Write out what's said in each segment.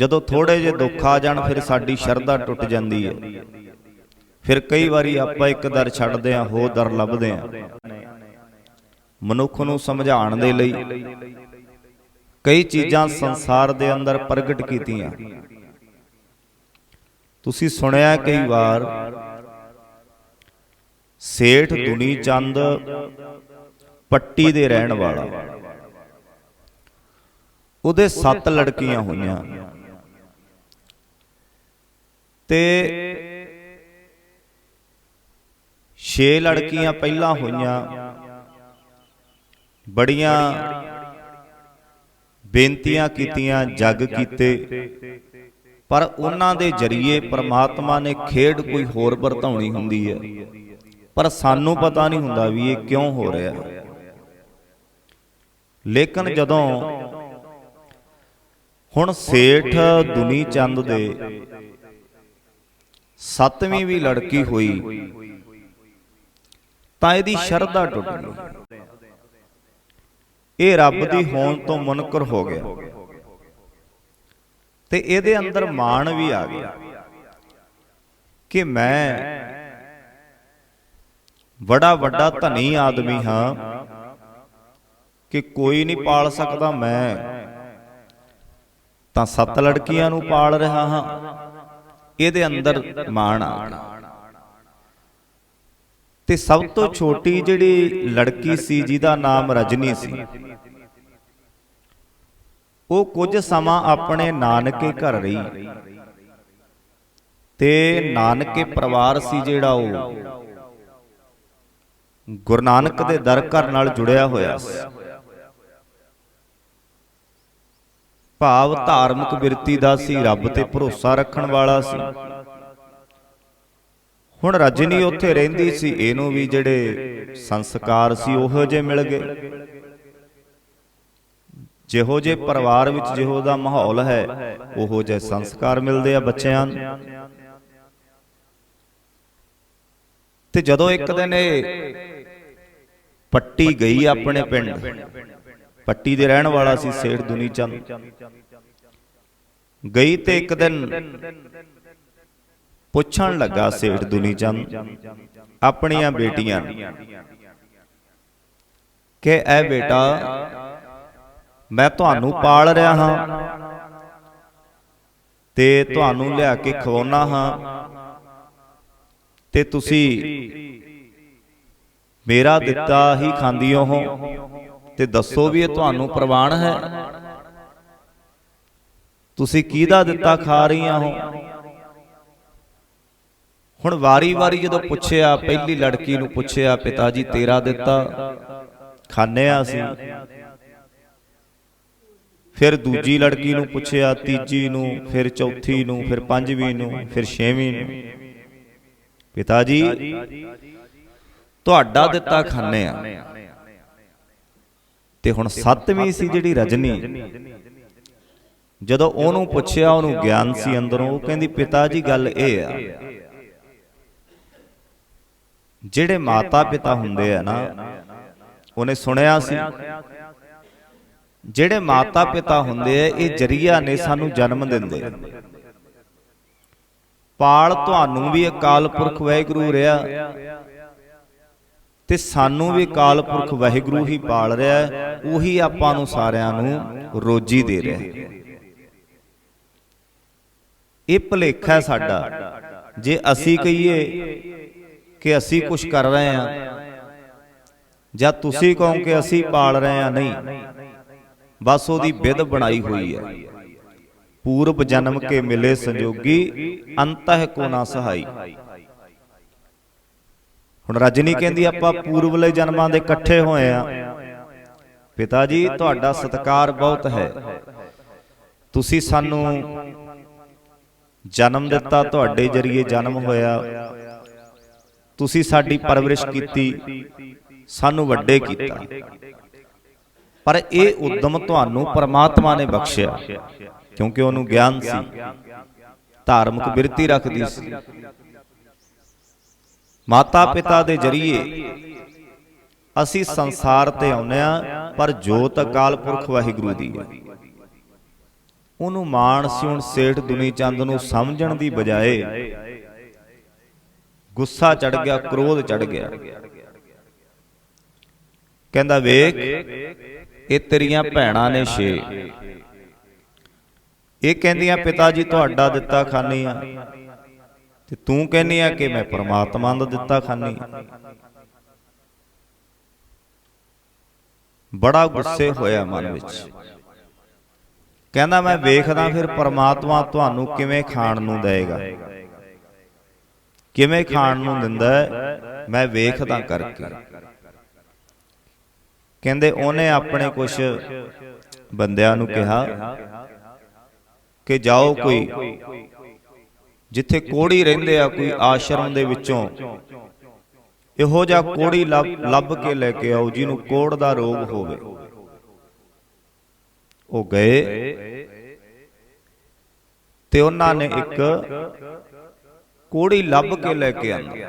ਜਦੋਂ ਥੋੜੇ ਜਿਹੇ ਦੁੱਖ ਆ ਜਾਣ ਫਿਰ ਸਾਡੀ ਸ਼ਰਧਾ ਟੁੱਟ ਜਾਂਦੀ ਹੈ। ਫਿਰ ਕਈ ਵਾਰੀ ਆਪਾਂ ਇੱਕ ਦਰ ਛੱਡਦੇ ਆਂ ਹੋਰ ਦਰ ਲੱਭਦੇ ਆਂ ਮਨੁੱਖ ਨੂੰ ਸਮਝਾਉਣ ਦੇ ਲਈ ਕਈ ਚੀਜ਼ਾਂ ਸੰਸਾਰ ਦੇ ਅੰਦਰ ਪ੍ਰਗਟ ਕੀਤੀਆਂ। ਤੁਸੀਂ ਸੁਣਿਆ ਕਈ ਵਾਰ ਸੇਠ ਦੁਨੀ ਚੰਦ ਪੱਟੀ ਦੇ ਰਹਿਣ ਵਾਲਾ। ਉਹਦੇ ਸੱਤ ਲੜਕੀਆਂ ਹੋਈਆਂ। ਤੇ ਛੇ ਲੜਕੀਆਂ ਪਹਿਲਾਂ ਹੋਈਆਂ। ਬੜੀਆਂ ਬੇਨਤੀਆਂ ਕੀਤੀਆਂ, ਜੱਗ ਕੀਤੇ। ਪਰ ਉਹਨਾਂ ਦੇ ਜਰੀਏ ਪ੍ਰਮਾਤਮਾ ਨੇ ਖੇਡ ਕੋਈ ਹੋਰ ਵਰਤਾਉਣੀ ਹੁੰਦੀ ਹੈ। ਪਰ ਸਾਨੂੰ ਪਤਾ ਨਹੀਂ ਹੁੰਦਾ ਵੀ ਇਹ ਕਿਉਂ ਹੋ ਰਿਹਾ। ਲੇਕਿਨ ਜਦੋਂ ਹੁਣ ਸੇਠ ਦੁਨੀ ਚੰਦ ਦੇ ਸੱਤਵੀਂ ਵੀ ਲੜਕੀ ਹੋਈ। ਤਾਂ ਇਹਦੀ ਸ਼ਰਧਾ ਟੁੱਟ ਗਈ। ਇਹ ਰੱਬ ਦੀ ਹੋਂਦ ਤੋਂ ਮੁਨਕਰ ਹੋ ਗਿਆ। ਤੇ ਇਹਦੇ ਅੰਦਰ ਮਾਣ ਵੀ ਆ ਗਿਆ। ਕਿ ਮੈਂ ਬੜਾ ਵੱਡਾ ਧਨੀ ਆਦਮੀ ਹਾਂ। ਕਿ ਕੋਈ ਨਹੀਂ ਪਾਲ ਸਕਦਾ ਮੈਂ। ਤਾਂ ਸੱਤ ਲੜਕੀਆਂ ਨੂੰ ਪਾਲ ਰਿਹਾ ਹਾਂ। ਇਹਦੇ ਅੰਦਰ ਮਾਣ ਆ। ਗਿਆ ਤੇ ਸਭ ਤੋਂ ਛੋਟੀ ਜਿਹੜੀ ਲੜਕੀ ਸੀ ਜਿਹਦਾ ਨਾਮ ਰਜਨੀ ਸੀ। ਉਹ ਕੁਝ ਸਮਾਂ ਆਪਣੇ ਨਾਨਕੇ ਘਰ ਰਹੀ। ਤੇ ਨਾਨਕੇ ਪਰਿਵਾਰ ਸੀ ਜਿਹੜਾ ਉਹ ਗੁਰੂ ਨਾਨਕ ਦੇ ਦਰ ਘਰ ਨਾਲ ਜੁੜਿਆ ਹੋਇਆ ਸੀ। ਭਾਵ ਧਾਰਮਿਕ ਬਿਰਤੀ ਦਾ ਸੀ ਰੱਬ ਤੇ ਭਰੋਸਾ ਰੱਖਣ ਵਾਲਾ ਸੀ। ਹੁਣ ਰਜਨੀ ਉੱਥੇ ਰਹਿੰਦੀ ਸੀ ਇਹਨੂੰ ਵੀ ਜਿਹੜੇ ਸੰਸਕਾਰ ਸੀ ਉਹੋ ਜਿਹੇ ਮਿਲ ਗਏ। ਜਿਹੋ ਜੇ ਪਰਿਵਾਰ ਵਿੱਚ ਜਿਹੋ ਦਾ ਮਾਹੌਲ ਹੈ ਉਹੋ ਜਿਹੇ ਸੰਸਕਾਰ ਮਿਲਦੇ ਆ ਬੱਚਿਆਂ ਨੂੰ। ਤੇ ਜਦੋਂ ਇੱਕ ਦਿਨ ਇਹ ਪੱਟੀ ਗਈ ਆਪਣੇ ਪਿੰਡ। ਪੱਟੀ ਦੇ ਰਹਿਣ ਵਾਲਾ ਸੀ ਸੇਠ ਦੁਨੀ ਚੰਦ ਗਈ ਤੇ ਇੱਕ ਦਿਨ ਪੁੱਛਣ ਲੱਗਾ ਸੇਠ ਦੁਨੀ ਚੰਦ ਆਪਣੀਆਂ ਬੇਟੀਆਂ ਕਿ ਐ ਬੇਟਾ, ਮੈਂ ਤੁਹਾਨੂੰ ਪਾਲ ਰਿਹਾ ਹਾਂ ਤੇ ਤੁਹਾਨੂੰ ਲਿਆ ਕੇ ਖਵਾਉਣਾ ਹਾਂ ਤੇ ਤੁਸੀਂ ਮੇਰਾ ਦਿੱਤਾ ਹੀ ਖਾਂਦੀ ਹੋ। ਤੇ ਦੱਸੋ ਵੀ ਇਹ ਤੁਹਾਨੂੰ ਪ੍ਰਵਾਨ ਹੈ? ਤੁਸੀਂ ਕਿਹਦਾ ਦਿੱਤਾ ਖਾ ਰਹੀਆਂ ਹੋ? ਹੁਣ ਵਾਰੀ-ਵਾਰੀ ਜਦੋਂ ਪੁੱਛਿਆ, ਪਹਿਲੀ ਲੜਕੀ ਨੂੰ ਪੁੱਛਿਆ, ਪਿਤਾ ਜੀ, ਤੇਰਾ ਦਿੱਤਾ ਖਾਣੇ ਆ ਅਸੀਂ। ਫਿਰ ਦੂਜੀ ਲੜਕੀ ਨੂੰ ਪੁੱਛਿਆ, ਤੀਜੀ ਨੂੰ, ਫਿਰ ਚੌਥੀ ਨੂੰ, ਫਿਰ ਪੰਜਵੀਂ ਨੂੰ, ਫਿਰ ਛੇਵੀਂ ਨੂੰ। ਪਿਤਾ ਜੀ, ਤੁਹਾਡਾ ਦਿੱਤਾ ਖਾਣੇ ਆ। ਤੇ ਹੁਣ ਸੱਤਵੀਂ ਸੀ ਜਿਹੜੀ ਰਜਨੀ। ਜਦੋਂ ਉਹਨੂੰ ਪੁੱਛਿਆ ਉਹਨੂੰ ਗਿਆਨ ਸੀ ਅੰਦਰੋਂ ਉਹ ਕਹਿੰਦੀ ਪਿਤਾ ਜੀ ਗੱਲ ਇਹ ਆ। ਜਿਹੜੇ ਮਾਤਾ ਪਿਤਾ ਹੁੰਦੇ ਆ ਨਾ ਉਹਨੇ ਸੁਣਿਆ ਸੀ। ਜਿਹੜੇ ਮਾਤਾ ਪਿਤਾ ਹੁੰਦੇ ਆ ਇਹ ਜਰੀਆ ਨੇ ਸਾਨੂੰ ਜਨਮ ਦਿੰਦੇ ਪਾਲ ਤੁਹਾਨੂੰ ਵੀ ਅਕਾਲ ਪੁਰਖ ਵਾਹਿਗੁਰੂ ਰਿਹਾ। ਤੇ ਸਾਨੂੰ ਵੀ ਅਕਾਲ ਪੁਰਖ ਵਾਹਿਗੁਰੂ ਹੀ ਪਾਲ ਰਿਹਾ ਹੈ ਉਹੀ ਆਪਾਂ ਨੂੰ ਸਾਰਿਆਂ ਨੂੰ ਰੋਜੀ ਦੇ ਰਿਹਾ ਹੈ। ਇਹ ਭਲੇਖਾ ਹੈ ਸਾਡਾ। ਜੇ ਅਸੀਂ ਕਹੀਏ ਕਿ ਅਸੀਂ ਕੁਝ ਕਰ ਰਹੇ ਹਾਂ ਜਾਂ ਤੁਸੀਂ ਕਹੋ ਕਿ ਅਸੀਂ ਪਾਲ ਰਹੇ ਹਾਂ ਨਹੀਂ। ਬਸ ਉਹਦੀ ਵਿਧ ਬਣਾਈ ਹੋਈ ਹੈ। ਪੂਰਬ ਜਨਮ ਕੇ ਮਿਲੇ ਸੰਜੋਗੀ ਅੰਤਹ ਕੋ ਨਾ ਸਹਾਈ। ਹੁਣ ਰਜਨੀ ਕਹਿੰਦੀ ਆਪਾਂ ਪੂਰਬਲੇ ਜਨਮਾਂ ਦੇ ਇਕੱਠੇ ਹੋਏ ਆ। ਪਿਤਾ ਜੀ ਤੁਹਾਡਾ ਸਤਿਕਾਰ ਬਹੁਤ ਹੈ। ਤੁਸੀਂ ਸਾਨੂੰ ਜਨਮ ਦਿੱਤਾ ਤੁਹਾਡੇ ਜਰੀਏ ਜਨਮ ਹੋਇਆ। ਤੁਸੀਂ ਸਾਡੀ ਪਰਵਰਿਸ਼ ਕੀਤੀ ਸਾਨੂੰ ਵੱਡੇ ਕੀਤਾ। ਪਰ ਇਹ ਉਦਮ ਤੁਹਾਨੂੰ ਪਰਮਾਤਮਾ ਨੇ ਬਖਸ਼ਿਆ। ਕਿਉਂਕਿ ਉਹਨੂੰ ਗਿਆਨ ਸੀ। ਧਾਰਮਿਕ ਬਿਰਤੀ ਰੱਖਦੀ ਸੀ। ਮਾਤਾ ਪਿਤਾ ਦੇ ਜਰੀਏ ਅਸੀਂ ਸੰਸਾਰ ਤੇ ਆਉਨੇ ਆ ਪਰ ਜੋਤ ਅਕਾਲ ਪੁਰਖ ਵਾਹਿਗੁਰੂ ਦੀ ਹੈ। ਉਹਨੂੰ ਮਾਣ ਸੀ ਹੁਣ ਸੇਠ ਦੁਨੀ ਚੰਦ ਨੂੰ ਸਮਝਣ ਦੀ ਬਜਾਏ ਗੁੱਸਾ ਚੜ ਗਿਆ ਕ੍ਰੋਧ ਚੜ ਗਿਆ। ਕਹਿੰਦਾ ਵੇਖ ਇਹ ਤੇਰੀਆਂ ਭੈਣਾਂ ਨੇ ਛੇ। ਇਹ ਕਹਿੰਦੀਆਂ ਪਿਤਾ ਜੀ ਤੁਹਾਡਾ ਦਿੱਤਾ ਖਾਨੀ ਆ। ਤੇ ਤੂੰ ਕਹਿੰਨੀ ਆ ਕਿ ਮੈਂ ਪਰਮਾਤਮਾ ਦਾ ਦਿੱਤਾ ਖਾਨੀ। ਬੜਾ ਗੁੱਸੇ ਹੋਇਆ ਮਨ ਵਿੱਚ। ਕਹਿੰਦਾ ਮੈਂ ਵੇਖਦਾ ਫਿਰ ਪਰਮਾਤਮਾ ਤੁਹਾਨੂੰ ਕਿਵੇਂ ਖਾਣ ਨੂੰ ਦੇਗਾ ਕਿਵੇਂ ਖਾਣ ਨੂੰ ਦਿੰਦਾ ਮੈਂ ਵੇਖਦਾ ਕਰਕੇ। ਕਹਿੰਦੇ ਉਹਨੇ ਆਪਣੇ ਕੁਝ ਬੰਦਿਆਂ ਨੂੰ ਕਿਹਾ ਕਿ ਜਾਓ ਕੋਈ ਜਿੱਥੇ ਕੋੜੀ ਰਹਿੰਦੇ ਆ ਕੋਈ ਆਸ਼ਰਮ ਦੇ ਵਿੱਚੋਂ। ਇਹੋ ਜਿਹਾ ਕੋੜੀ ਲੱਭ ਲੱਭ ਕੇ ਲੈ ਕੇ ਆਓ, ਜਿਹਨੂੰ ਕੋੜ ਦਾ ਰੋਗ ਹੋਵੇ। ਉਹ ਗਏ ਤੇ ਉਹਨਾਂ ਨੇ ਇੱਕ ਕੋੜੀ ਲੱਭ ਕੇ ਲੈ ਕੇ ਆਂਦੀ।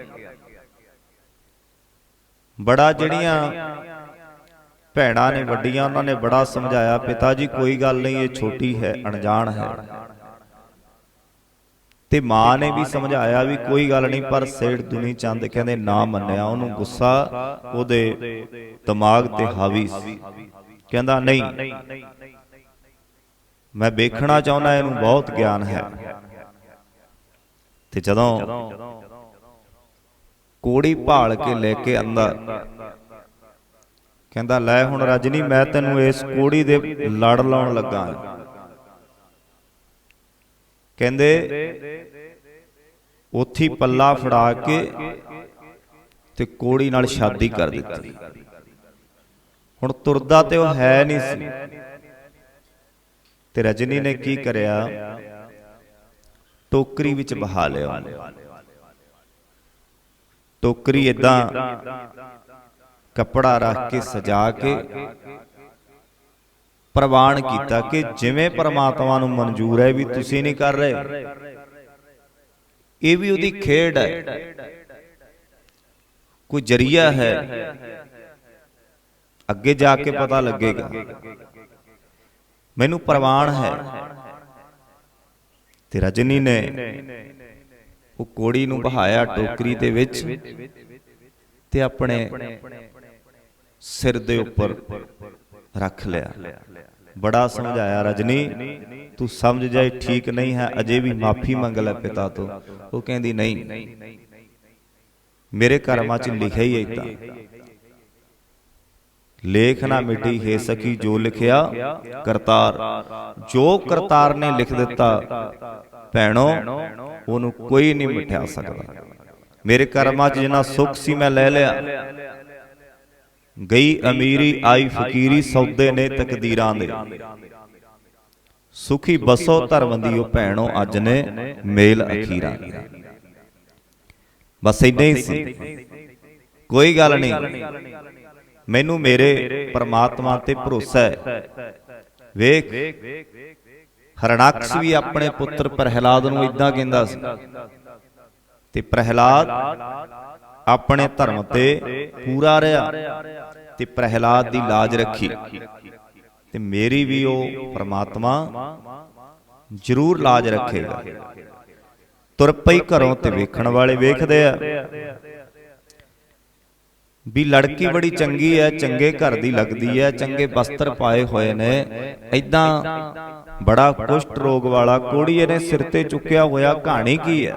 ਬੜਾ ਜਿਹੜੀਆਂ ਭੈਣਾਂ ਨੇ, ਵੱਡੀਆਂ, ਉਹਨਾਂ ਨੇ ਬੜਾ ਸਮਝਾਇਆ, ਪਿਤਾ ਜੀ, ਕੋਈ ਗੱਲ ਨਹੀਂ, ਇਹ ਛੋਟੀ ਹੈ, ਅਣਜਾਣ ਹੈ। ਤੇ ਮਾਂ ਨੇ ਵੀ ਸਮਝਾਇਆ ਵੀ ਕੋਈ ਗੱਲ ਨਹੀਂ ਪਰ ਸੇਠ ਦੁਨੀ ਚੰਦ ਕਹਿੰਦੇ ਨਾ ਮੰਨਿਆ ਉਹਨੂੰ ਗੁੱਸਾ ਉਹਦੇ ਦਿਮਾਗ ਤੇ ਹਾਵੀ ਸੀ। ਕਹਿੰਦਾ ਨਹੀਂ ਮੈਂ ਵੇਖਣਾ ਚਾਹੁੰਦਾ ਇਹਨੂੰ ਬਹੁਤ ਗਿਆਨ ਹੈ। ਤੇ ਜਦੋਂ ਕੋੜੀ ਭਾਲ ਕੇ ਲੈ ਕੇ ਅੰਦਰ ਕਹਿੰਦਾ ਲੈ ਹੁਣ ਰਜਨੀ ਮੈਂ ਤੈਨੂੰ ਇਸ ਕੋੜੀ ਦੇ ਲੜ ਲਾਉਣ ਲੱਗਾ ਹਾਂ। ਕਹਿੰਦੇ ਉਥੀ ਪੱਲਾ ਫੜਾ ਕੇ ਤੇ ਕੋੜੀ ਨਾਲ ਸ਼ਾਦੀ ਕਰ ਦਿੱਤੀ। ਹੁਣ ਤੁਰਦਾ ਤੇ ਉਹ ਹੈ ਨਹੀਂ ਸੀ। ਤੇ ਰਜਨੀ ਨੇ ਕੀ ਕਰਿਆ? ਟੋਕਰੀ ਵਿੱਚ ਬਹਾ ਲਿਆ ਉਹਨੂੰ। ਟੋਕਰੀ ਇਦਾਂ ਕੱਪੜਾ ਰੱਖ ਕੇ ਸਜਾ ਕੇ ਪ੍ਰਵਾਨ ਕੀਤਾ ਕਿ ਜਿਵੇਂ ਪਰਮਾਤਮਾ ਨੂੰ ਮਨਜ਼ੂਰ ਹੈ ਵੀ ਤੁਸੀਂ ਨਹੀਂ ਕਰ ਰਹੇ। ਇਹ ਵੀ ਉਹਦੀ ਖੇਡ ਹੈ। ਕੋਈ ਜਰੀਆ ਹੈ। ਅੱਗੇ ਜਾ ਕੇ ਪਤਾ ਲੱਗੇਗਾ। ਮੈਨੂੰ ਪ੍ਰਵਾਨ ਹੈ। ਤੇ ਰਜਨੀ ਨੇ ਉਹ ਕੋੜੀ ਨੂੰ ਬਹਾਇਆ ਟੋਕਰੀ ਦੇ ਵਿੱਚ ਤੇ ਆਪਣੇ ਸਿਰ ਦੇ ਉੱਪਰ ਰੱਖ ਲਿਆ। ਬੜਾ ਸਮਝਾਇਆ ਰਜਨੀ ਤੂੰ ਸਮਝ ਜਾਏ ਠੀਕ ਨਹੀਂ ਹੈ ਅਜੇ ਵੀ ਮਾਫੀ ਮੰਗ ਲੈ ਪਿਤਾ ਤੋਂ। ਉਹ ਕਹਿੰਦੀ ਨਹੀਂ। ਮੇਰੇ ਕਰਮਾਂ 'ਚ ਲਿਖਿਆ ਹੀ ਇਦਾਂ। ਲੇਖ ਨਾ ਮਿਟੀ ਹੈ ਸਕੀ ਜੋ ਲਿਖਿਆ ਕਰਤਾਰ। ਜੋ ਕਰਤਾਰ ਨੇ ਲਿਖ ਦਿੱਤਾ ਭੈਣੋ ਉਹਨੂੰ ਕੋਈ ਨਹੀਂ ਮਿਟਾ ਸਕਦਾ। ਮੇਰੇ ਕਰਮਾਂ 'ਚ ਜਿੰਨਾ ਸੁੱਖ ਸੀ ਮੈਂ ਲੈ ਲਿਆ। ਗਈ ਅਮੀਰੀ ਆਈ ਫਕੀਰੀ ਸੌਦੇ ਨੇ ਤਕਦੀਰਾਂ ਦੇ। ਸੁਖੀ ਬਸੋ ਧਰਮ ਦੀ ਉਹ ਭੈਣੋ ਅੱਜ ਨੇ ਮੇਲ ਅਖੀਰਾ। ਬਸ ਇੰਨੇ ਹੀ ਸੀ। ਕੋਈ ਗੱਲ ਨਹੀਂ। ਮੈਨੂੰ ਮੇਰੇ ਪਰਮਾਤਮਾ ਤੇ ਭਰੋਸਾ ਹੈ। ਵੇਖ ਹਰਣਾਕਸ਼ ਵੀ ਆਪਣੇ ਪੁੱਤਰ ਪ੍ਰਹਿਲਾਦ ਨੂੰ ਇਦਾਂ ਕਹਿੰਦਾ ਸੀ। ਤੇ ਪ੍ਰਹਿਲਾਦ ਆਪਣੇ ਧਰਮ ਤੇ ਪੂਰਾ ਰਿਹਾ ਤੇ ਪ੍ਰਹਿਲਾਦ ਦੀ ਲਾਜ ਰੱਖੀ। ਤੇ ਮੇਰੀ ਵੀ ਉਹ ਪ੍ਰਮਾਤਮਾ ਜ਼ਰੂਰ ਲਾਜ ਰੱਖੇਗਾ ਤੁਰ ਪਈ ਘਰੋਂ ਤੇ ਵੇਖਣ ਵਾਲੇ ਵੇਖਦੇ ਆ। ਵੀ ਲੜਕੀ ਬੜੀ ਚੰਗੀ ਹੈ ਚੰਗੇ ਘਰ ਦੀ ਲੱਗਦੀ ਹੈ ਚੰਗੇ ਵਸਤਰ ਪਾਏ ਹੋਏ ਨੇ। ਐਦਾਂ ਬੜਾ ਕੁਸ਼ਟ ਰੋਗ ਵਾਲਾ ਕੋੜੀਏ ਨੇ ਸਿਰ ਤੇ ਚੁੱਕਿਆ ਹੋਇਆ ਕਹਾਣੀ ਕੀ ਹੈ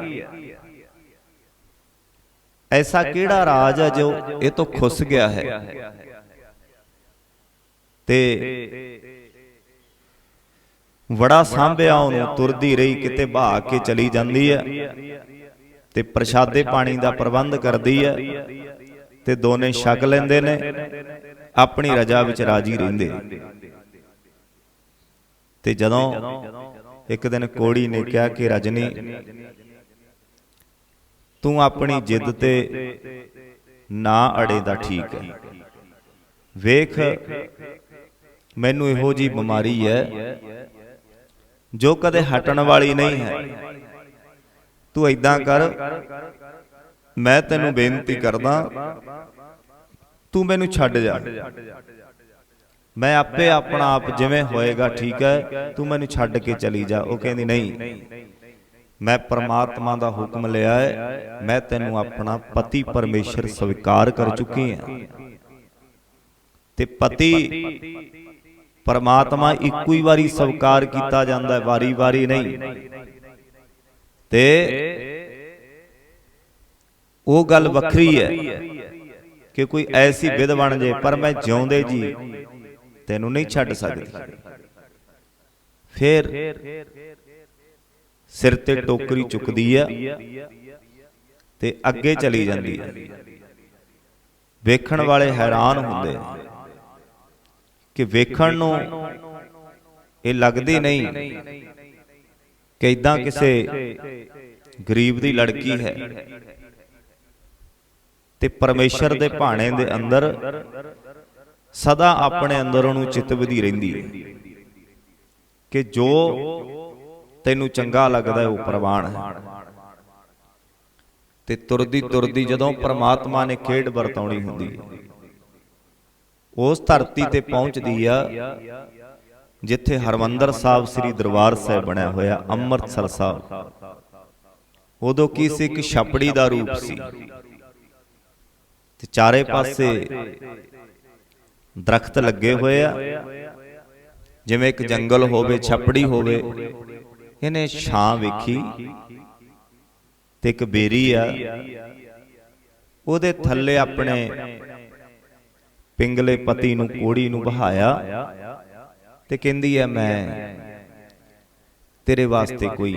ਐਸਾ ਕਿਹੜਾ ਰਾਜ ਹੈ ਜੋ ਇਹ ਤੋਂ ਖੁੱਸ ਗਿਆ ਹੈ? ਤੇ ਬੜਾ ਸਾਂਭਿਆ ਉਹਨੂੰ ਤੁਰਦੀ ਰਹੀ ਕਿਤੇ ਬਹਾ ਕੇ ਚਲੀ ਜਾਂਦੀ ਹੈ। ਤੇ ਪ੍ਰਸ਼ਾਦੇ ਪਾਣੀ ਦਾ ਪ੍ਰਬੰਧ ਕਰਦੀ ਹੈ ਤੇ ਦੋਨੇ ਛਕ ਲੈਂਦੇ ਨੇ। ਆਪਣੀ ਰਜਾ ਵਿੱਚ ਰਾਜੀ ਰਹਿੰਦੇ। ਤੇ ਜਦੋਂ ਇੱਕ ਦਿਨ ਕੋੜੀ ਨੇ ਕਿਹਾ ਕਿ ਰਜਨੀ ਤੂੰ ਆਪਣੀ ਜਿੱਦ ਤੇ ਨਾ ਅੜੇ ਦਾ ਠੀਕ ਹੈ। ਵੇਖ, ਮੈਨੂੰ ਇਹੋ ਜੀ ਬਿਮਾਰੀ ਹੈ ਜੋ ਕਦੇ ਹਟਣ ਵਾਲੀ ਨਹੀਂ ਹੈ। ਤੂੰ ਐਦਾਂ ਕਰ, ਮੈਂ ਤੈਨੂੰ ਬੇਨਤੀ ਕਰਦਾ, ਤੂੰ ਮੈਨੂੰ ਛੱਡ ਜਾ। ਮੈਂ ਆਪੇ ਆਪਣਾ ਆਪ ਜਿਵੇਂ ਹੋਏਗਾ ਠੀਕ ਹੈ, ਤੂੰ ਮੈਨੂੰ ਛੱਡ ਕੇ ਚਲੀ ਜਾ। ਉਹ ਕਹਿੰਦੀ, ਨਹੀਂ ਮੈਂ ਪਰਮਾਤਮਾ ਦਾ ਹੁਕਮ ਲਿਆ ਹੈ, ਮੈਂ ਤੈਨੂੰ ਆਪਣਾ ਪਤੀ ਪਰਮੇਸ਼ਰ ਸਵੀਕਾਰ ਕਰ ਚੁੱਕੀ ਹਾਂ। ਤੇ ਪਤੀ ਪਰਮਾਤਮਾ ਇੱਕੋ ਹੀ ਵਾਰੀ ਸਵੀਕਾਰ ਕੀਤਾ ਜਾਂਦਾ ਹੈ, ਵਾਰੀ-ਵਾਰੀ ਨਹੀਂ। ਤੇ ਉਹ ਗੱਲ ਵੱਖਰੀ ਹੈ ਕਿ ਕੋਈ ਐਸੀ ਵਿਧ ਬਣ ਜੇ, ਪਰ ਮੈਂ ਜਿਉਂਦੇ ਜੀ, ਤੈਨੂੰ ਨਹੀਂ ਛੱਡ ਸਕਦੀ। ਫਿਰ ਸਿਰ ਤੇ ਟੋਕਰੀ ਚੁੱਕਦੀ ਆ ਤੇ ਅੱਗੇ ਚਲੀ ਜਾਂਦੀ ਹੈ ਵੇਖਣ ਵਾਲੇ ਹੈਰਾਨ ਹੁੰਦੇ ਕਿ ਵੇਖਣ ਨੂੰ ਇਹ ਲੱਗਦੀ ਨਹੀਂ ਕਿ ਇਦਾਂ ਕਿਸੇ ਗਰੀਬ ਦੀ ਲੜਕੀ ਹੈ। ਤੇ ਪਰਮੇਸ਼ਰ ਦੇ ਭਾਣੇ ਦੇ ਅੰਦਰ ਸਦਾ ਆਪਣੇ ਅੰਦਰ ਉਹਨੂੰ ਚਿਤਵਦੀ ਰਹਿੰਦੀ ਹੈ ਕਿ ਜੋ ਤੈਨੂੰ ਚੰਗਾ ਲੱਗਦਾ ਉਹ ਪ੍ਰਵਾਨ ਹੈ। ਤੇ ਤੁਰਦੀ ਤੁਰਦੀ ਜਦੋਂ ਪ੍ਰਮਾਤਮਾ ਨੇ ਖੇਡ ਵਰਤਾਉਣੀ ਹੁੰਦੀ ਹੈ, ਉਸ ਧਰਤੀ ਤੇ ਪਹੁੰਚਦੀ ਆ, ਜਿੱਥੇ ਹਰਮੰਦਰ ਸਾਹਿਬ ਸ੍ਰੀ ਦਰਬਾਰ ਸਾਹਿਬ ਬਣਿਆ ਹੋਇਆ, ਅੰਮ੍ਰਿਤਸਰ ਸਾਹਿਬ। ਉਦੋਂ ਕੀ ਸੀ? ਇੱਕ ਛਪੜੀ ਦਾ ਰੂਪ ਸੀ। ਤੇ ਚਾਰੇ ਪਾਸੇ ਦਰਖਤ ਲੱਗੇ ਹੋਏ ਆ। ਜਿਵੇਂ ਇੱਕ ਜੰਗਲ ਹੋਵੇ, ਛਪੜੀ ਹੋਵੇ ਇਹਨੇ ਛਾਂ ਵੇਖੀ ਤੇ ਇੱਕ ਬੇਰੀ ਆ। ਉਹਦੇ ਥੱਲੇ ਆਪਣੇ ਪਿੰਗਲੇ ਪਤੀ ਨੂੰ, ਕੋੜੀ ਨੂੰ ਬਹਾਇਆ ਤੇ ਕਹਿੰਦੀ ਐ, ਮੈਂ ਤੇਰੇ ਵਾਸਤੇ ਕੋਈ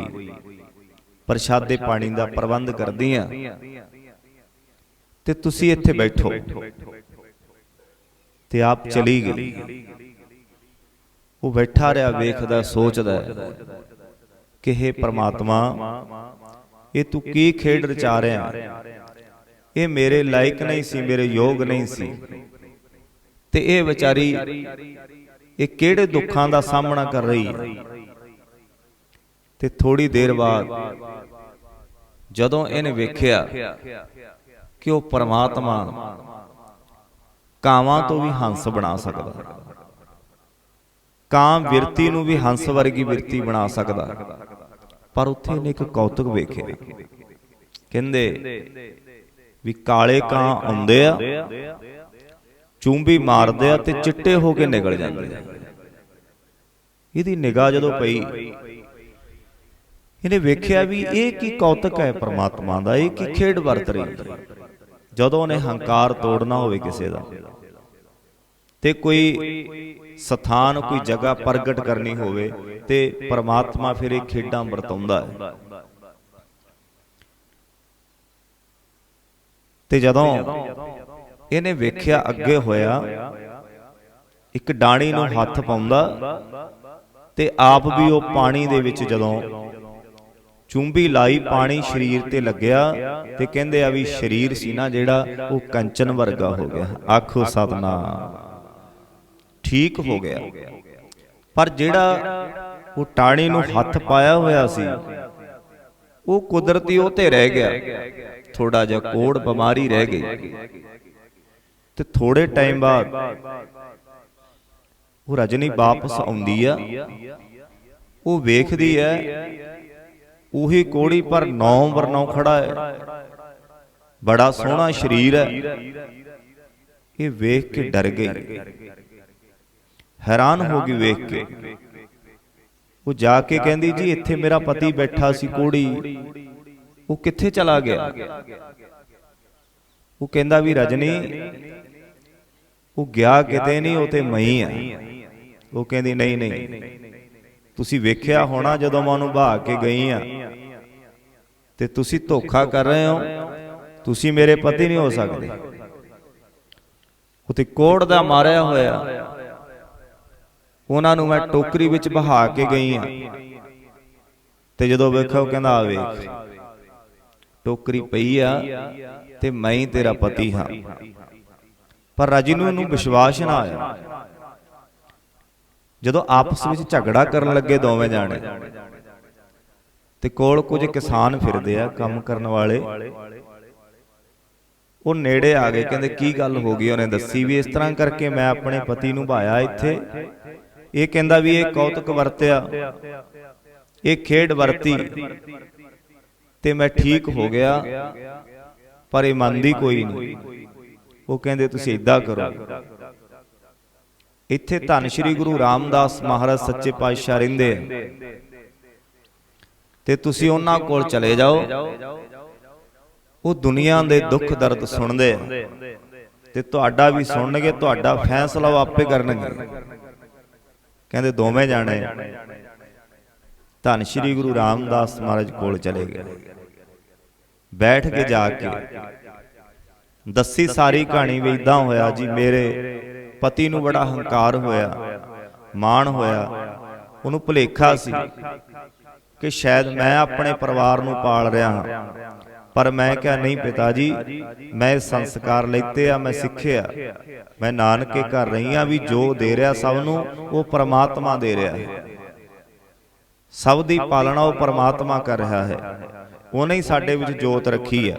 ਪ੍ਰਸ਼ਾਦੇ ਪਾਣੀ ਦਾ ਪ੍ਰਬੰਧ ਕਰਦੀ ਆ ਤੇ ਤੁਸੀਂ ਇੱਥੇ ਬੈਠੋ ਤੇ ਆਪ ਚਲੀ ਗਈ। ਉਹ ਬੈਠਾ ਰਿਹਾ, ਵੇਖਦਾ, ਸੋਚਦਾ। ਕਿ हे ਪ੍ਰਮਾਤਮਾ ਇਹ ਤੂੰ ਕੀ ਖੇਡ ਰਚਾ ਰਿਹਾ ਇਹ ਮੇਰੇ ਲਾਇਕ ਨਹੀਂ ਸੀ ਮੇਰੇ ਯੋਗ ਨਹੀਂ ਸੀ। ਤੇ ਇਹ ਵਿਚਾਰੀ ਇਹ ਕਿਹੜੇ ਦੁੱਖਾਂ ਦਾ ਸਾਹਮਣਾ ਕਰ ਰਹੀ? ਹੈ ਤੇ ਥੋੜੀ ਦੇਰ ਬਾਅਦ ਜਦੋਂ ਇਹਨੇ ਵੇਖਿਆ ਕਿ ਉਹ ਪਰਮਾਤਮਾ ਕਾਵਾਂ ਤੋਂ ਵੀ ਹੰਸ ਬਣਾ ਸਕਦਾ। ਕਾਂ ਵਿਰਤੀ ਨੂੰ ਵੀ ਹੰਸ ਵਰਗੀ ਵਿਰਤੀ ਬਣਾ ਸਕਦਾ। ਪਰ ਉੱਥੇ ਇਹਨੇ ਇੱਕ ਕੌਤਕ ਵੇਖਿਆ। ਕਹਿੰਦੇ ਵੀ ਕਾਲੇ ਕਾਂ ਆਉਂਦੇ ਆ ਚੂੰਬੀ ਮਾਰਦੇ ਆ ਤੇ ਚਿੱਟੇ ਹੋ ਕੇ ਨਿਕਲ ਜਾਂਦੇ ਆ। ਇਹਦੀ ਨਿਗਾਹ ਜਦੋਂ ਪਈ ਇਹਨੇ ਵੇਖਿਆ ਵੀ ਇਹ ਕੀ ਕੌਤਕ ਹੈ ਪ੍ਰਮਾਤਮਾ ਦਾ ਇਹ ਕੀ ਖੇਡ ਵਰਤ ਰਹੀ ਜਦੋਂ ਉਹਨੇ ਹੰਕਾਰ ਤੋੜਨਾ ਹੋਵੇ ਕਿਸੇ ਦਾ। ਤੇ ਕੋਈ ਸਥਾਨ ਕੋਈ ਜਗ੍ਹਾ ਪ੍ਰਗਟ ਕਰਨੀ ਹੋਵੇ ਤੇ ਪ੍ਰਮਾਤਮਾ ਫਿਰ ਇਹ ਖੇਡਾਂ ਵਰਤਾਉਂਦਾ ਹੈ। ਤੇ ਜਦੋਂ ਇਹਨੇ ਵੇਖਿਆ ਅੱਗੇ ਹੋਇਆ ਇੱਕ ਡਾਣੀ ਨੂੰ ਹੱਥ ਪਾਉਂਦਾ ਤੇ ਆਪ ਵੀ ਉਹ ਪਾਣੀ ਦੇ ਵਿੱਚ ਜਦੋਂ ਚੁੰਬੀ ਲਾਈ ਪਾਣੀ ਸਰੀਰ ਤੇ ਲੱਗਿਆ ਤੇ ਕਹਿੰਦੇ ਆ ਵੀ ਸਰੀਰ ਸੀ ਨਾ ਜਿਹੜਾ ਉਹ ਕੰਚਨ ਵਰਗਾ ਹੋ ਗਿਆ। ਆਖੋ ਸਤਨਾਮ। ਠੀਕ ਹੋ ਗਿਆ। ਪਰ ਜਿਹੜਾ ਉਹ ਟਾਣੀ ਨੂੰ ਹੱਥ ਪਾਇਆ ਹੋਇਆ ਸੀ ਉਹ ਕੁਦਰਤੀ ਉਹ ਤੇ ਰਹਿ ਗਿਆ। ਥੋੜਾ ਜਿਹਾ ਕੋੜ ਬਿਮਾਰੀ ਰਹਿ ਗਈ। ਤੇ ਥੋੜੇ ਟਾਈਮ ਬਾਅਦ ਉਹ ਰਜਨੀ ਵਾਪਸ ਆਉਂਦੀ ਆ। ਉਹ ਵੇਖਦੀ ਹੈ ਉਹੀ ਕੋੜੀ ਪਰ ਨੌ ਵਰਨੋਂ ਖੜਾ ਹੈ। ਬੜਾ ਸੋਹਣਾ ਸਰੀਰ ਹੈ। ਇਹ ਵੇਖ ਕੇ ਡਰ ਗਈ। ਹੈਰਾਨ ਹੋ ਗਈ ਵੇਖ ਕੇ। ਉਹ ਜਾ ਕੇ ਕਹਿੰਦੀ ਜੀ ਇੱਥੇ ਮੇਰਾ ਪਤੀ ਬੈਠਾ ਸੀ ਕੋੜੀ। ਉਹ ਕਿੱਥੇ ਚਲਾ ਗਿਆ? ਉਹ ਕਹਿੰਦਾ ਵੀ ਰਜਨੀ ਉਹ ਗਿਆ ਕਿਤੇ ਨਹੀਂ ਉਹ ਤੇ ਮਈ ਆ। ਉਹ ਕਹਿੰਦੀ ਨਹੀਂ ਨਹੀਂ ਤੁਸੀਂ ਵੇਖਿਆ ਹੋਣਾ ਜਦੋਂ ਮੈਂ ਉਹਨੂੰ ਬਹਾ ਕੇ ਗਈ ਆ। ਤੇ ਤੁਸੀਂ ਧੋਖਾ ਕਰ ਰਹੇ ਹੋ। ਤੁਸੀਂ ਮੇਰੇ ਪਤੀ ਨਹੀਂ ਹੋ ਸਕਦੇ। ਉਤੇ ਕੋੜ ਦਾ ਮਾਰਿਆ ਹੋਇਆ। ਉਹਨਾਂ ਨੂੰ ਮੈਂ ਟੋਕਰੀ ਵਿੱਚ ਬਹਾ ਕੇ ਗਈ ਆ ਤੇ ਜਦੋਂ ਵੇਖੋ ਕਹਿੰਦਾ ਆ ਵੇਖ, ਟੋਕਰੀ ਪਈ ਆ ਤੇ ਮੈਂ ਹੀ ਤੇਰਾ ਪਤੀ ਹਾਂ। ਪਰ ਰਾਜੀ ਨੂੰ ਵਿਸ਼ਵਾਸ ਨਾ ਆਇਆ। ਜਦੋਂ ਆਪਸ ਵਿੱਚ ਝਗੜਾ ਕਰਨ ਲੱਗੇ ਦੋਵੇਂ ਜਾਣੇ, ਤੇ ਕੋਲ ਕੁਝ ਕਿਸਾਨ ਫਿਰਦੇ ਆ ਕੰਮ ਕਰਨ ਵਾਲੇ। ਉਹ ਨੇੜੇ ਆ ਗਏ, ਕਹਿੰਦੇ, ਕੀ ਗੱਲ ਹੋ ਗਈ? ਉਹਨੇ ਦੱਸੀ ਵੀ ਇਸ ਤਰ੍ਹਾਂ ਕਰਕੇ ਮੈਂ ਆਪਣੇ ਪਤੀ ਨੂੰ ਭਾਇਆ ਇੱਥੇ। ਇਹ ਕਹਿੰਦਾ ਵੀ ਇਹ ਕੌਤਕ ਵਰਤਿਆ ਇਹ ਖੇਡ ਵਰਤੀ ਤੇ ਮੈਂ ਠੀਕ ਹੋ ਗਿਆ ਪਰ ਇਹ ਮੰਨਦੀ ਕੋਈ ਨਹੀਂ। ਉਹ ਕਹਿੰਦੇ ਤੁਸੀਂ ਇਦਾਂ ਕਰੋ। ਇੱਥੇ ਧੰਨ ਸ਼੍ਰੀ ਗੁਰੂ ਰਾਮਦਾਸ ਮਹਾਰਾਜ ਸੱਚੇ ਪਾਤਸ਼ਾਹ ਰਹਿੰਦੇ ਆ। ਤੇ ਤੁਸੀਂ ਉਹਨਾਂ ਕੋਲ ਚਲੇ ਜਾਓ। ਉਹ ਦੁਨੀਆ ਦੇ ਦੁੱਖ ਦਰਦ ਸੁਣਦੇ ਆ। ਤੇ ਤੁਹਾਡਾ ਵੀ ਸੁਣਨਗੇ ਤੁਹਾਡਾ ਫੈਸਲਾ ਉਹ ਆਪੇ ਕਰਨਗੇ। ਕਹਿੰਦੇ ਦੋਵੇਂ ਜਾਣੇ। ਧੰਨ ਸ਼੍ਰੀ ਗੁਰੂ ਰਾਮਦਾਸ ਮਹਾਰਾਜ ਕੋਲ ਚਲੇ ਗਏ। ਬੈਠ ਕੇ ਜਾ ਕੇ ਦੱਸੀ ਸਾਰੀ ਕਹਾਣੀ ਵੀ ਇਦਾਂ ਹੋਇਆ ਜੀ, ਮੇਰੇ ਪਤੀ ਨੂੰ ਬੜਾ ਹੰਕਾਰ ਹੋਇਆ, ਮਾਣ ਹੋਇਆ, ਉਹਨੂੰ ਭੁਲੇਖਾ ਸੀ ਕਿ ਸ਼ਾਇਦ ਮੈਂ ਆਪਣੇ ਪਰਿਵਾਰ ਨੂੰ ਪਾਲ ਰਿਹਾ ਹਾਂ। ਪਰ ਮੈਂ ਕਿਹਾ ਨਹੀਂ ਪਿਤਾ ਜੀ ਮੈਂ ਇਹ ਸੰਸਕਾਰ ਲੈਤੇ ਆ ਮੈਂ ਸਿੱਖਿਆ। ਮੈਂ ਨਾਨਕੇ ਘਰ ਰਹੀ ਆ ਵੀ ਜੋ ਦੇ ਰਿਹਾ ਸਭ ਨੂੰ ਉਹ ਪ੍ਰਮਾਤਮਾ ਦੇ ਰਿਹਾ। ਹੈ ਸਭ ਦੀ ਪਾਲਣਾ ਉਹ ਪ੍ਰਮਾਤਮਾ ਕਰ ਰਿਹਾ ਹੈ। ਉਹਨੇ ਹੀ ਸਾਡੇ ਵਿੱਚ ਜੋਤ ਰੱਖੀ ਆ।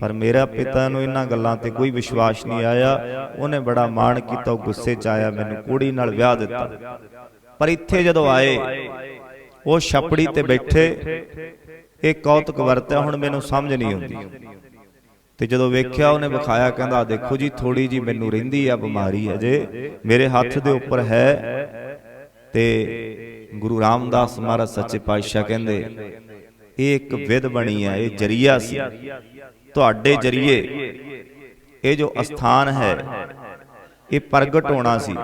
ਪਰ ਮੇਰਾ ਪਿਤਾ ਨੂੰ ਇਹਨਾਂ ਗੱਲਾਂ ਤੇ ਕੋਈ ਵਿਸ਼ਵਾਸ ਨਹੀਂ ਆਇਆ। ਉਹਨੇ ਬੜਾ ਮਾਣ ਕੀਤਾ ਉਹ ਗੁੱਸੇ 'ਚ ਆਇਆ ਮੈਨੂੰ ਕੁੜੀ ਨਾਲ ਵਿਆਹ ਦਿੱਤਾ। ਪਰ ਇੱਥੇ ਜਦੋਂ ਆਏ ਉਹ ਛਪੜੀ ਤੇ ਬੈਠੇ। ਇਹ ਕੌਤਕ ਵਰਤਿਆ, ਹੁਣ ਮੈਨੂੰ ਸਮਝ ਨਹੀਂ ਆਉਂਦੀ। ਤੇ ਜਦੋਂ ਵੇਖਿਆ, ਉਹਨੇ ਵਿਖਾਇਆ, ਕਹਿੰਦਾ ਦੇਖੋ ਜੀ ਥੋੜੀ ਜੀ ਮੈਨੂੰ ਰਹਿੰਦੀ ਆ, ਬਿਮਾਰੀ ਅਜੇ ਮੇਰੇ ਹੱਥ ਦੇ ਉੱਪਰ ਹੈ। ਤੇ ਗੁਰੂ ਰਾਮਦਾਸ ਮਹਾਰਾਜ ਸੱਚੇ ਪਾਤਸ਼ਾਹ ਕਹਿੰਦੇ, ਇਹ ਇੱਕ ਵਿਧ ਬਣੀ ਆ, ਇਹ ਜਰੀਆ ਸੀ। ਤੁਹਾਡੇ ਜਰੀਏ ਇਹ ਜੋ ਅਸਥਾਨ ਹੈ, ਇਹ ਪ੍ਰਗਟ ਹੋਣਾ ਸੀ।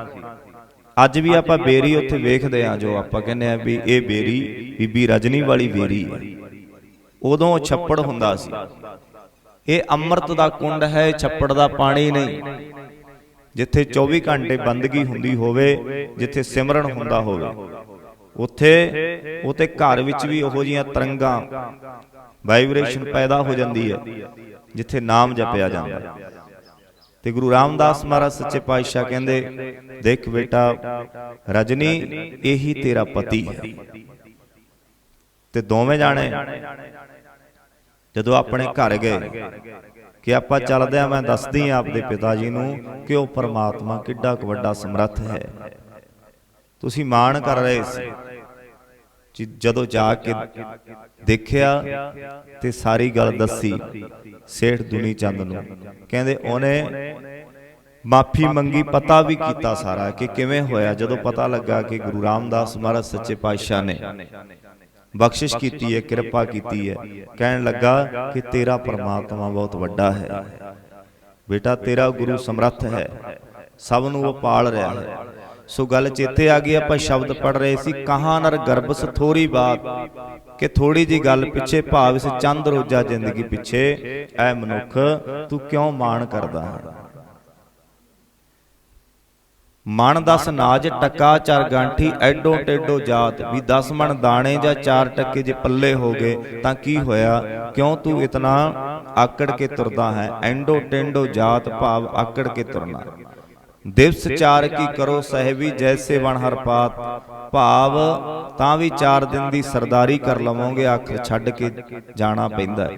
ਅੱਜ ਵੀ ਆਪਾਂ ਬੇਰੀ ਉੱਥੇ ਵੇਖਦੇ ਆ, ਜੋ ਆਪਾਂ ਕਹਿੰਦੇ ਆ ਵੀ ਇਹ ਬੇਰੀ ਬੀਬੀ ਰਜਨੀ ਵਾਲੀ ਬੇਰੀ ਹੈ। ਉਦੋਂ ਛੱਪੜ ਹੁੰਦਾ ਸੀ। ਇਹ ਅੰਮ੍ਰਿਤ ਦਾ ਕੁੰਡ ਹੈ, ਛੱਪੜ ਦਾ ਪਾਣੀ ਨਹੀਂ। ਜਿੱਥੇ 24 ਘੰਟੇ ਬੰਦਗੀ ਹੁੰਦੀ ਹੋਵੇ, ਜਿੱਥੇ ਸਿਮਰਨ ਹੁੰਦਾ ਹੋਵੇ। ਉੱਥੇ ਉਤੇ ਘਰ ਵਿੱਚ ਵੀ ਉਹੋ ਜੀਆਂ ਤਰੰਗਾਂ ਵਾਈਬ੍ਰੇਸ਼ਨ ਪੈਦਾ ਹੋ ਜਾਂਦੀ ਹੈ, ਜਿੱਥੇ ਨਾਮ ਜਪਿਆ ਜਾਂਦਾ। ਹੈ ਤੇ ਗੁਰੂ ਰਾਮਦਾਸ ਮਹਾਰਾਜ ਸੱਚੇ ਪਾਤਸ਼ਾਹ ਕਹਿੰਦੇ, ਦੇਖ ਬੇਟਾ, ਰਜਨੀ, ਇਹੀ ਤੇਰਾ ਪਤੀ ਹੈ। ਤੇ ਦੋਵੇਂ ਜਾਣੇ ਜਦੋਂ ਆਪਣੇ ਘਰ ਗਏ ਕਿ ਆਪਾਂ ਚੱਲਦੇ ਆ ਮੈਂ ਦੱਸਦੀ ਆ ਆਪਦੇ ਪਿਤਾ ਜੀ ਨੂੰ ਕਿ ਉਹ ਪਰਮਾਤਮਾ ਕਿੱਡਾ ਕੁ ਵੱਡਾ ਸਮਰੱਥ ਹੈ। ਤੁਸੀਂ ਮਾਣ ਕਰ ਰਹੇ ਸੀ। ਜਦੋਂ ਜਾ ਕੇ ਦੇਖਿਆ ਤੇ ਸਾਰੀ ਗੱਲ ਦੱਸੀ। ਸੇਠ ਦੁਨੀ ਚੰਦ ਨੂੰ। ਕਹਿੰਦੇ ਉਹਨੇ ਮਾਫੀ ਮੰਗੀ ਪਤਾ ਵੀ ਕੀਤਾ ਸਾਰਾ ਕਿ ਕਿਵੇਂ ਹੋਇਆ। ਜਦੋਂ ਪਤਾ ਲੱਗਾ ਕਿ ਗੁਰੂ ਰਾਮਦਾਸ ਮਹਾਰਾਜ ਸੱਚੇ ਪਾਤਸ਼ਾਹ ਨੇ। ਬਖਸ਼ਿਸ਼ ਕੀਤੀ ਹੈ ਕਿਰਪਾ ਕੀਤੀ ਹੈ। ਕਹਿਣ ਲੱਗਾ ਕਿ ਤੇਰਾ ਪਰਮਾਤਮਾ ਬਹੁਤ ਵੱਡਾ ਹੈ। ਬੇਟਾ ਤੇਰਾ ਗੁਰੂ ਸਮਰੱਥ ਹੈ। ਸਭ ਨੂੰ ਉਹ ਪਾਲ ਰਿਹਾ ਹੈ। ਸੋ ਗੱਲ ਚੇਤੇ ਆ ਗਈ ਆਪਾਂ ਸ਼ਬਦ ਪੜ ਰਹੇ ਸੀ ਕਹਾਂ ਨਰ ਗਰਭਸ ਥੋੜੀ ਬਾਤ ਕਿ ਥੋੜੀ ਜੀ ਗੱਲ ਪਿੱਛੇ ਭਾਵ ਇਸ ਚੰਦ ਰੋਜਾ ਜ਼ਿੰਦਗੀ ਪਿੱਛੇ ਐ ਮਨੁੱਖ ਤੂੰ ਕਿਉਂ ਮਾਣ ਕਰਦਾ ਹੈ? ਮਨ ਦਸ ਨਾਜ ਟਕਾ ਚਾਰ ਗਾਂਠੀ ਐਡੋ ਟੇਡੋ ਜਾਤ। ਵੀ 10 ਮਣ ਦਾਣੇ ਜਾਂ ਚਾਰ ਟੱਕੇ ਜੇ ਪੱਲੇ ਹੋ ਗਏ, ਤਾਂ ਕੀ ਹੋਇਆ? ਕਿਉਂ ਤੂੰ ਇਤਨਾ ਆਕੜ ਕੇ ਤੁਰਦਾ ਹੈ? ਐਂਡੋ ਟੇਂਡੋ ਜਾਤ ਭਾਵ ਆਕੜ ਕੇ ਤੁਰਨਾ। ਦਿਵਸ ਚਾਰ ਕੀ ਕਰੋ ਸਹਿਬੀ ਜੈਸੇ ਵਣ ਹਰ ਪਾਤ। ਭਾਵ ਤਾਂ ਵੀ 4 ਦਿਨ ਦੀ ਸਰਦਾਰੀ ਕਰ ਲਵੋਗੇ ਆਖਰ ਛੱਡ ਕੇ ਜਾਣਾ ਪੈਂਦਾ।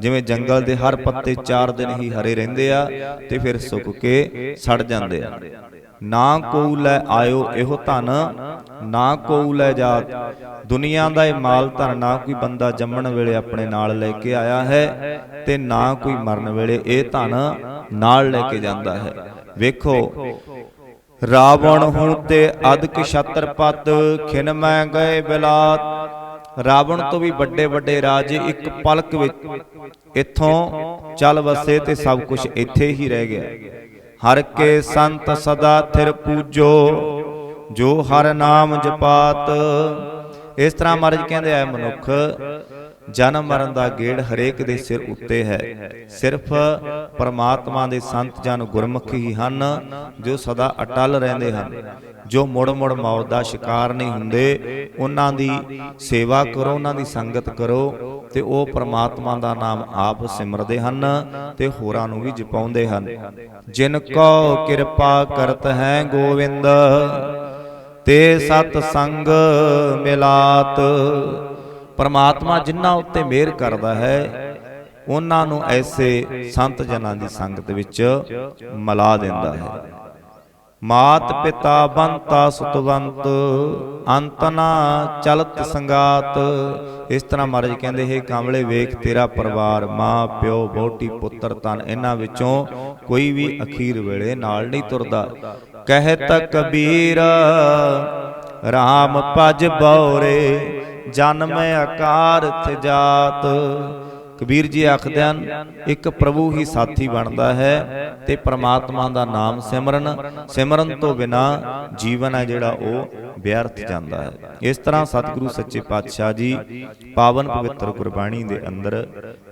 ਜਿਵੇਂ ਜੰਗਲ ਦੇ ਹਰ ਪੱਤੇ 4 ਦਿਨ ਹੀ ਹਰੇ ਰਹਿੰਦੇ ਆ, ਤੇ ਫਿਰ ਸੁੱਕ ਕੇ ਸੜ ਜਾਂਦੇ ਆ। ਨਾ ਕੋਉ ਲੈ ਆਇਓ ਇਹੋ ਧਨ, ਨਾ ਕੋਉ ਲੈ ਜਾਤ ਦੁਨੀਆ ਦਾ ਇਹ ਮਾਲ ਧਨ, ਨਾ ਕੋਈ ਬੰਦਾ ਜੰਮਣ ਵੇਲੇ ਆਪਣੇ ਨਾਲ ਲੈ ਕੇ ਆਇਆ ਹੈ ਤੇ ਨਾ ਕੋਈ ਮਰਨ ਵੇਲੇ ਇਹ ਧਨ ਨਾਲ ਲੈ ਕੇ ਜਾਂਦਾ ਹੈ। ਵੇਖੋ, ਰਾਵਣ ਹੁਣ ਤੇ ਅਦਕ ਛਤਰਪਤ, ਖਿਨ ਮੈਂ ਗਏ ਬਿਲਾਤ। ਰਾਵਣ ਤੋਂ ਵੀ ਵੱਡੇ ਵੱਡੇ ਰਾਜੇ ਇੱਕ ਪਲਕ ਵਿੱਚ, ਇੱਥੋਂ ਚੱਲ ਵਸੇ ਤੇ ਸਭ ਕੁਝ ਇੱਥੇ ਹੀ ਰਹਿ ਗਿਆ। ਹਰ ਕੇ ਸੰਤ ਸਦਾ ਥਿਰ ਪੂਜੋ, ਜੋ ਹਰ ਨਾਮ ਜਪਾਤ। ਇਸ ਤਰ੍ਹਾਂ ਮਹਾਰਾਜ ਕਹਿੰਦੇ ਆ ਮਨੁੱਖ ਜਨਮ ਮਰਨ ਦਾ ਗੇੜ ਹਰੇਕ ਦੇ ਸਿਰ ਉੱਤੇ ਹੈ। ਸਿਰਫ ਪਰਮਾਤਮਾ ਦੇ ਸੰਤ ਜਨ ਗੁਰਮੁਖ ਹੀ ਹਨ, ਜੋ ਸਦਾ ਅਟਲ ਰਹਿੰਦੇ ਹਨ। ਜੋ ਮੁੜ ਮੁੜ ਮੌਤ ਦਾ ਸ਼ਿਕਾਰ ਨਹੀਂ ਹੁੰਦੇ, ਉਹਨਾਂ ਦੀ ਸੇਵਾ ਕਰੋ, ਉਹਨਾਂ ਦੀ ਸੰਗਤ ਕਰੋ ਤੇ ਉਹ ਪਰਮਾਤਮਾ ਦਾ ਨਾਮ ਆਪ ਸਿਮਰਦੇ ਹਨ ਤੇ ਹੋਰਾਂ ਨੂੰ ਵੀ ਜਪਾਉਂਦੇ ਹਨ। ਜਿਨ ਕੋ ਕਿਰਪਾ ਕਰਤ ਹੈ ਗੋਵਿੰਦ, ਤੇ ਸਤ ਸੰਗ ਮਿਲਾਤ। ਪਰਮਾਤਮਾ ਜਿਨ੍ਹਾਂ ਉੱਤੇ ਮਿਹਰ ਕਰਦਾ ਹੈ, ਉਹਨਾਂ ਨੂੰ ਐਸੇ ਸੰਤ ਜਨਾਂ ਦੀ ਸੰਗਤ ਵਿੱਚ ਮਿਲਾ ਦਿੰਦਾ ਹੈ। ਮਾਤ ਪਿਤਾ ਬੰਤਾ ਸੁਤਵੰਤ, ਅੰਤ ਚਲਤ ਸੰਗਾਤ। ਇਸ ਤਰ੍ਹਾਂ ਮਹਾਰਾਜ ਕਹਿੰਦੇ, ਹੈ ਕਮਲੇ, ਵੇਖ ਤੇਰਾ ਪਰਿਵਾਰ, ਮਾਂ, ਪਿਓ ਬੋਟੀ ਪੁੱਤਰ ਤਨ ਇਹਨਾਂ ਵਿੱਚੋਂ ਕੋਈ ਵੀ ਅਖੀਰ ਵੇਲੇ ਨਾਲ ਨਹੀਂ ਤੁਰਦਾ। ਕਹਿਤ ਕਬੀਰ, ਰਾਮ ਭਜ ਬੌਰੇ ਜਨਮ ਆਕਾਰ ਜਾਤ। ਕਬੀਰ ਜੀ ਆਖਦੇ ਹਨ, ਇੱਕ ਪ੍ਰਭੂ ਹੀ ਸਾਥੀ ਬਣਦਾ ਹੈ ਤੇ ਪ੍ਰਮਾਤਮਾ ਦਾ ਨਾਮ ਸਿਮਰਨ ਸਿਮਰਨ ਤੋਂ ਬਿਨਾ ਜੀਵਨ ਹੈ ਜਿਹੜਾ ਉਹ ਵਿਅਰਥ ਜਾਂਦਾ ਹੈ। ਇਸ ਤਰ੍ਹਾਂ ਸਤਿਗੁਰੂ ਸੱਚੇ ਪਾਤਸ਼ਾਹ ਜੀ ਪਾਵਨ ਪਵਿੱਤਰ ਗੁਰਬਾਣੀ ਦੇ ਅੰਦਰ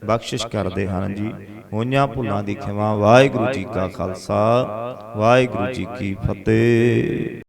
ਬਖਸ਼ਿਸ਼ ਕਰਦੇ ਹਨ ਜੀ। ਹੋਈਆਂ ਭੁੱਲਾਂ ਦੀ ਖਿਮਾ, ਵਾਹਿਗੁਰੂ ਜੀ ਕਾ ਖਾਲਸਾ, ਵਾਹਿਗੁਰੂ ਜੀ ਕੀ ਫਤਿਹ।